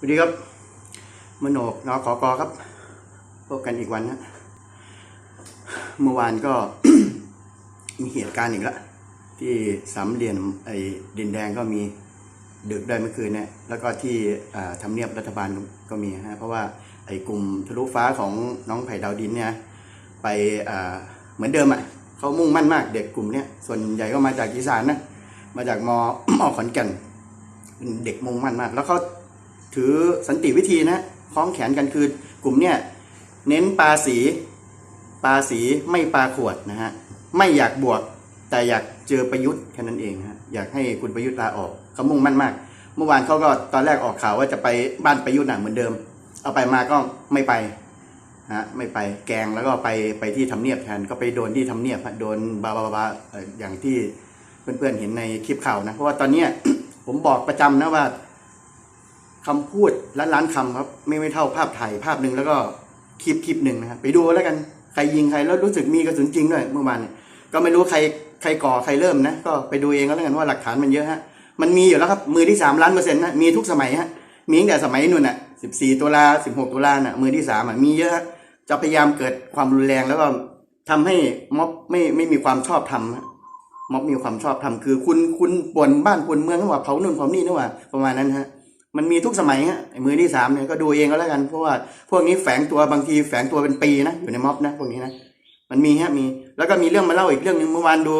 สวัสดีครับมโนกนอขอกอครับ พบกันอีกวันนะเมื่อวานก็มีเหตุการณ์อีกแล้วที่สามเหลี่ยมไอ้ดินแดงก็มีดึกได้เมื่อคืนเนี่ยแล้วก็ที่ทำเนียบรัฐบาลก็มีฮะเพราะว่าไอ้กลุ่มทะลุฟ้าของน้องไผ่ดาวดินเนี่ยไปเหมือนเดิมอะเขามุ่งมั่นมากเด็กกลุ่มเนี้ยส่วนใหญ่ก็มาจากอีสานนะมาจากมมขอนแก่นเด็กมุ่งมั่นมาก แล้วเขา ถือสันติวิธีนะคล้องแขนกันคือกลุ่มเนี้ยเน้นปาสีปาสีไม่ปาขวดนะฮะไม่อยากบวกแต่อยากเจอประยุทธ์แค่นั้นเองฮะอยากให้คุณประยุทธ์ลาออกเขามุ่งมั่นมาก เมื่อวานเขาก็ตอนแรกออกข่าวว่าจะไปบ้านประยุทธ์หนักเหมือนเดิม เอาไปมาก็ไม่ไปฮะไม่ไปแกงแล้วก็ไปไปที่ทำเนียบแทนก็ไปโดนที่ทำเนียบโดนบาบาบาบาอย่างที่เพื่อนๆเห็นในคลิปข่าวนะเพราะว่าตอนเนี้ยผมบอกประจำนะว่า คำพูดล้านล้านคำครับ ไม่ไม่เท่าภาพถ่ายภาพหนึ่งแล้วก็คลิปคลิปหนึ่งนะครับไปดูแล้วกันใครยิงใครแล้วรู้สึกมีกระสุนจริงด้วยเมื่อวานเนี่ยก็ไม่รู้ใครใครก่อใครเริ่มนะ ก็ไปดูเองก็แล้วกันว่าหลักฐานมันเยอะฮะมันมีอยู่แล้วครับมือที่สามล้านเปอร์เซ็นต์นะมีทุกสมัยฮะมีตั้งแต่สมัยนู่นน่ะสิบสี่ตุลาสิบหกตุลาน่ะมือที่สามอะมีเยอะฮะจะพยายามเกิดความรุนแรงแล้วก็ทำให้ม็อบไม่ไม่มีความชอบธรรมฮะม็อบมีความชอบธรรมคือคุณคุณป่วนบ้านป่วนเมืองนึกว่าเผานู่นเผานี่นึกว่าประมาณนั้นฮะ มันมีทุกสมัยฮะมือที่สามเนี่ยก็ดูเองก็แล้วกันเพราะว่าพวกนี้แฝงตัวบางทีแฝงตัวเป็นปีนะอยู่ในม็อบนะพวกนี้นะมันมีฮะมี แล้วก็มีเรื่องมาเล่าอีกเรื่องหนึ่งเมื่อวานดู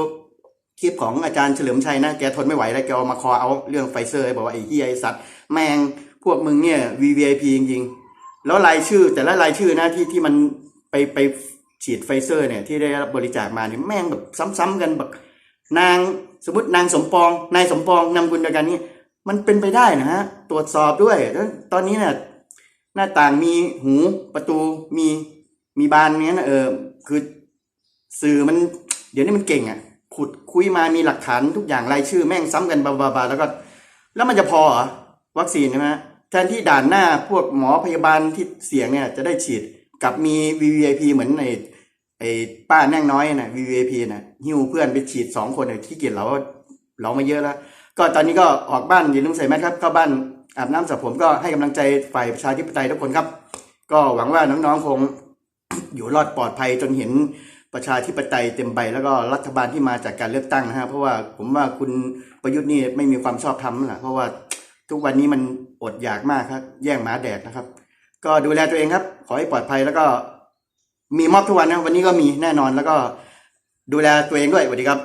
คลิปของอาจารย์เฉลิมชัยนะแกทนไม่ไหวแล้วแกเอามาคอเอาเรื่องไฟเซอร์บอกว่าไอ้เฮียไอ้สัตว์แมงพวกมึงเนี่ย VVIP จริงๆ แล้วรายชื่อแต่ละรายชื่อนะที่ที่มันไปไปฉีดไฟเซอร์เนี่ยที่ได้รับบริจาคมาเนี่ยแม่งแบบซ้ำๆกันแบบนางสมมตินางสมปองนายสมปองนำกุลเดียวกันนี่ มันเป็นไปได้นะฮะตรวจสอบด้วยแล้วตอนนี้เนี่ยหน้าต่างมีหูประตูมีมีบานเนี้ยนะเออคือสื่อมัน เดี๋ยวนี้มันเก่งอะขุดคุยมามีหลักฐานทุกอย่างรายชื่อแม่งซ้ำกันบาบาๆแล้วก็ แล้วมันจะพอเหรอวัคซีนใช่ไหมฮะแทนที่ด่านหน้าพวกหมอพยาบาลที่เสี่ยงเนี่ยจะได้ฉีดกับมี VVIP เหมือนในไอ้ป้าแน่งน้อยนะ VVIP นะหิ้วเพื่อนไปฉีดสองคนเนี่ยที่เกียจเราเรามาเยอะแล้ว ก็ตอนนี้ก็ออกบ้านอย่าลืมใส่แมสครับเข้าบ้านอาบน้ำสระผมก็ให้กำลังใจฝ่ายประชาธิปไตยทุกคนครับ ก็หวังว่าน้องๆคงอยู่รอดปลอดภัยจนเห็นประชาธิปไตยเต็มใบแล้วก็รัฐบาลที่มาจากการเลือกตั้งนะฮะเพราะว่าผมว่าคุณประยุทธ์นี่ไม่มีความชอบธรรมนะเพราะว่าทุกวันนี้มันอดอยากมากครับ แย่งหมาแดกนะครับ ก็ดูแลตัวเองครับ ขอให้ปลอดภัยแล้วก็มีมอบทุกวันนะวันนี้ก็มีแน่นอนแล้วก็ดูแลตัวเองด้วยสวัสดีครับ